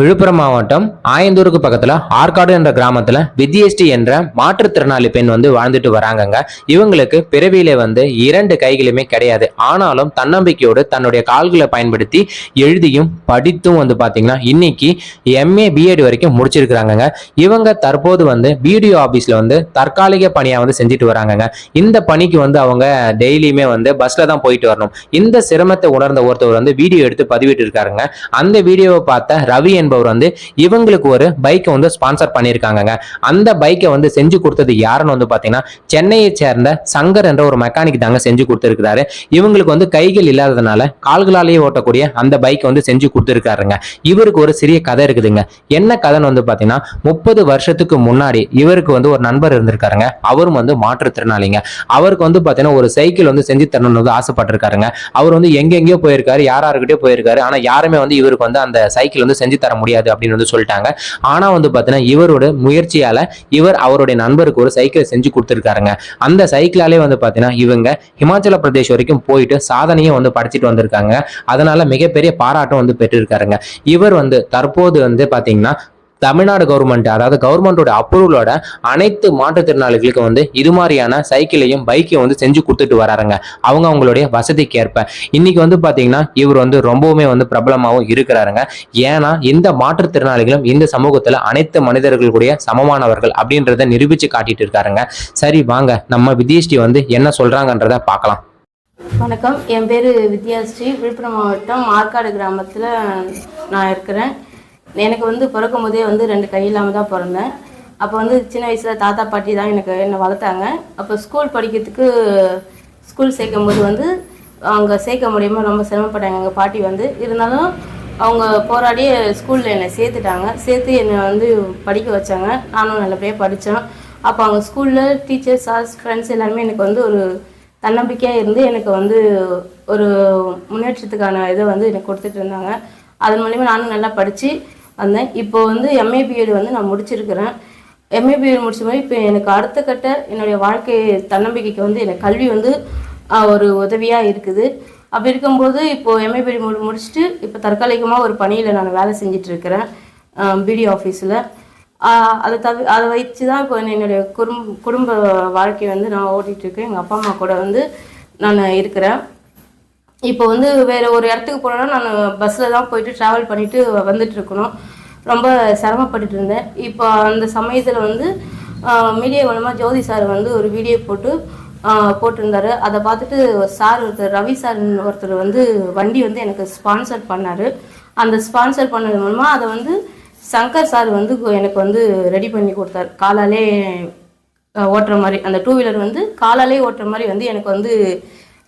விழுப்புரம் மாவட்டம் ஆயந்தூருக்கு பக்கத்துல ஆற்காடு என்ற கிராமத்துல வித்யஸ்டி என்ற மாற்றுத்திறனாளி பெண் வந்து வாழ்ந்துட்டு வராங்கங்க. இவங்களுக்கு பிறவியிலே வந்து இரண்டு கைகளுமே கிடையாது. ஆனாலும் தன்னம்பிக்கையோடு தன்னுடைய கால்களை பயன்படுத்தி எழுதியும் படித்தும் வந்து பாத்தீங்கன்னா இன்னைக்கு எம்ஏ பிஎட் வரைக்கும் முடிச்சிருக்கிறாங்கங்க. இவங்க தற்போது வந்து பிடிஓ ஆபீஸ்ல வந்து தற்காலிக பணியா வந்து செஞ்சுட்டு வராங்கங்க. இந்த பணிக்கு வந்து அவங்க டெய்லியுமே வந்து பஸ்ல தான் போயிட்டு வரணும். இந்த சிரமத்தை உணர்ந்த ஒருத்தவர் வந்து வீடியோ எடுத்து பதிவிட்டு இருக்காருங்க அந்த வீடியோவை பார்த்த ரவி என்பவர் வந்து இவங்களுக்கு ஒரு பைக்கை வந்து ஸ்பான்சர் பண்ணியிருக்காங்க அந்த பைக்கை வந்து செஞ்சு கொடுத்தது யாருன்னு வந்து பார்த்தீங்கன்னா சென்னையை சேர்ந்த சங்கர் என்ற ஒரு மெக்கானிக் தாங்க செஞ்சு கொடுத்துருக்காரு இவங்களுக்கு வந்து கைகள் இல்லாததுனால கால்களாலேயே ஓட்டக்கூடிய அந்த பைக்கை வந்து செஞ்சு கொடுத்துருக்காருங்க. இவருக்கு ஒரு சிறிய கதை இருக்குதுங்க. என்ன கதைன்னு வந்து பார்த்தீங்கன்னா முப்பது வருஷத்துக்கு முன்னாடி இவருக்கு வந்து ஒரு நண்பர் இருந்திருக்காருங்க. அவரும் வந்து மாற்றுத்திறனாளிங்க. அவருக்கு வந்து பார்த்தீங்கன்னா ஒரு சைக்கிள் வந்து செஞ்சு தரணும்னு வந்து ஆசைப்பட்டிருக்காருங்க. அவர் வந்து எங்கெங்கேயோ போயிருக்காரு யாராருக்கிட்டே போயிருக்காரு. ஆனா யாருமே வந்து இவருக்கு வந்து அந்த சைக்கிள் வந்து செஞ்சு தர முடியாது அப்படின்னு வந்து சொல்லிட்டாங்க. ஆனா வந்து பார்த்தீங்கன்னா இவரோட முயற்சியால் இவர் அவருடைய நண்பருக்கு ஒரு சைக்கிள் செஞ்சு கொடுத்துருக்காருங்க. அந்த சைக்கிளாலே வந்து பார்த்தீங்கன்னா இவங்க ஹிமாச்சல பிரதேஷ் வரைக்கும் போயிட்டு சாதனையும் வந்து படிச்சுட்டு வந்திருக்காங்க. அதனால மிகப்பெரிய பாராட்டம் வந்து பெற்றிருக்காருங்க. இவர் வந்து தற்போது வந்து பார்த்தீங்கன்னா தமிழ்நாடு கவர்மெண்ட் அதாவது கவர்மெண்டோட அப்ரூவலோட அனைத்து மாற்றுத்திறனாளிகளுக்கும் வந்து இது மாதிரியான சைக்கிளையும் பைக்கையும் வந்து செஞ்சு கொடுத்துட்டு வராருங்க. அவங்க அவங்களுடைய வசதிக்கு ஏற்ப இன்னைக்கு வந்து பாத்தீங்கன்னா இவர் வந்து ரொம்பவுமே வந்து பிரபலமாகவும் இருக்கிறாருங்க. ஏன்னா இந்த மாற்றுத்திறனாளிகளும் இந்த சமூகத்துல அனைத்து மனிதர்களுடைய சமமானவர்கள் அப்படின்றத நிரூபிச்சு காட்டிட்டு இருக்காருங்க. சரி வாங்க. நம்ம வித்யஸ்ரீ வந்து என்ன சொல்றாங்கன்றத பார்க்கலாம். வணக்கம். என் பேர் வித்யாஸ்ரீ. விழுப்புரம் மாவட்டம் மார்க்காடு கிராமத்தில் நான் இருக்கிறேன். எனக்கு வந்து பிறக்கும் போதே வந்து ரெண்டு கை இல்லாமல் தான் பிறந்தேன். அப்போ வந்து சின்ன வயசில் தாத்தா பாட்டி தான் எனக்கு என்னை வளர்த்தாங்க. அப்போ ஸ்கூல் படிக்கிறதுக்கு ஸ்கூல் சேர்க்கும் போது வந்து அவங்க சேர்க்க முடியாமல் ரொம்ப சிரமப்பட்டாங்க. எங்கள் பாட்டி வந்து இருந்தாலும் அவங்க போராடி ஸ்கூலில் என்னை சேர்த்துட்டாங்க. சேர்த்து என்னை வந்து படிக்க வச்சாங்க. நானும் நல்லபடியாக படித்தேன் அப்போ அவங்க ஸ்கூலில் டீச்சர்ஸ் சார்ஸ் ஃப்ரெண்ட்ஸ் எல்லாருமே எனக்கு வந்து ஒரு தன்னம்பிக்கையாக இருந்து எனக்கு வந்து ஒரு முன்னேற்றத்துக்கான இதை வந்து எனக்கு கொடுத்துட்டு இருந்தாங்க. அதன் மூலிமா நானும் நல்லா படித்து வந்தேன். இப்போ வந்து எம்ஏ பிஎட் வந்து நான் முடிச்சிருக்கிறேன். எம்ஏ பிஎட் முடிச்ச மாதிரி இப்போ எனக்கு அடுத்த கட்ட என்னுடைய வாழ்க்கை தன்னம்பிக்கைக்கு வந்து எனக்கு கல்வி வந்து ஒரு உதவியாக இருக்குது. அப்படி இருக்கும்போது இப்போது எம்ஏ பிஎட் முடி முடிச்சுட்டு இப்போ தற்காலிகமாக ஒரு பணியில் நான் வேலை செஞ்சிட்ருக்கிறேன் பிடி ஆஃபீஸில் அதை தவி அதை வச்சு தான் இப்போ என்னுடைய குடும்ப குடும்ப வாழ்க்கையை வந்து நான் ஓட்டிகிட்ருக்கேன் எங்கள் அப்பா அம்மா கூட வந்து நான் இருக்கிறேன். இப்போ வந்து வேற ஒரு இடத்துக்கு போனோன்னா நான் பஸ்ஸில் தான் போயிட்டு ட்ராவல் பண்ணிட்டு வந்துட்டு இருக்கணும். ரொம்ப சிரமப்பட்டுட்டு இருந்தேன். இப்போ அந்த சமயத்தில் வந்து மீடியா மூலமாக ஜோதி சார் வந்து ஒரு வீடியோ போட்டு போட்டிருந்தாரு. அதை பார்த்துட்டு சார் ஒருத்தர் ரவி சார் ஒருத்தர் வந்து வண்டி வந்து எனக்கு ஸ்பான்சர் பண்ணார். அந்த ஸ்பான்சர் பண்ணது மூலமாக அதை வந்து சங்கர் சார் வந்து எனக்கு வந்து ரெடி பண்ணி கொடுத்தாரு. காலாலே ஓட்டுற மாதிரி அந்த டூ வீலர் வந்து காலாலே ஓட்டுற மாதிரி வந்து எனக்கு வந்து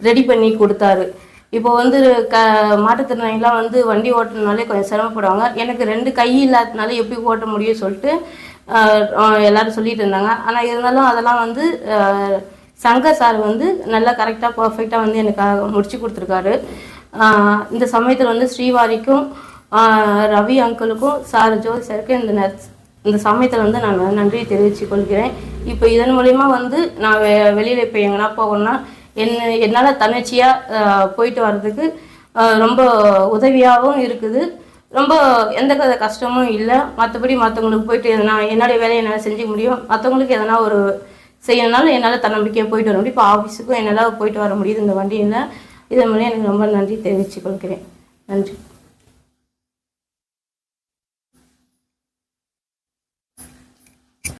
ரெடி பண்ணி கொடுத்தாரு. இப்போ வந்து க மாற்றுத்திறனாளிலாம் வந்து வண்டி ஓட்டுறதுனாலே கொஞ்சம் சிரமப்படுவாங்க. எனக்கு ரெண்டு கை இல்லாததுனால எப்படி ஓட்ட முடியும் சொல்லிட்டு எல்லாரும் சொல்லிட்டு இருந்தாங்க. ஆனால் இருந்தாலும் அதெல்லாம் வந்து சங்கர் சார் வந்து நல்லா கரெக்டாக பர்ஃபெக்டாக வந்து எனக்கு முடிச்சு கொடுத்துருக்காரு. இந்த சமயத்தில் வந்து ஸ்ரீவாரிக்கும் ரவி அங்கிளுக்கும் சார் ஜோதி சாருக்கு இந்த நெ- இந்த சமயத்தில் வந்து நான் நன்றியை தெரிவித்துக் கொள்கிறேன். இப்போ இதன் மூலிமா வந்து நான் வெ வெளியில் இப்போ எங்கன்னா போகணும்னா என்ன என்னால் தன்னிச்சையாக போயிட்டு வர்றதுக்கு ரொம்ப உதவியாகவும் இருக்குது. ரொம்ப எந்த க- கஷ்டமும் இல்லை. மற்றபடி மற்றவங்களுக்கு போயிட்டு எதனா என்னுடைய வேலையை என்னால் செஞ்சுக்க முடியும். மற்றவங்களுக்கு எதனா ஒரு செய்யணுனாலும் என்னால் தன்னம்பிக்கையாக போயிட்டு வர முடியும். இப்போ ஆஃபீஸுக்கும் என்னால் போயிட்டு வர முடியுது. இந்த வண்டியில். இதன் மூலம் எனக்கு ரொம்ப நன்றி தெரிவித்துக் கொள்கிறேன். நன்றி.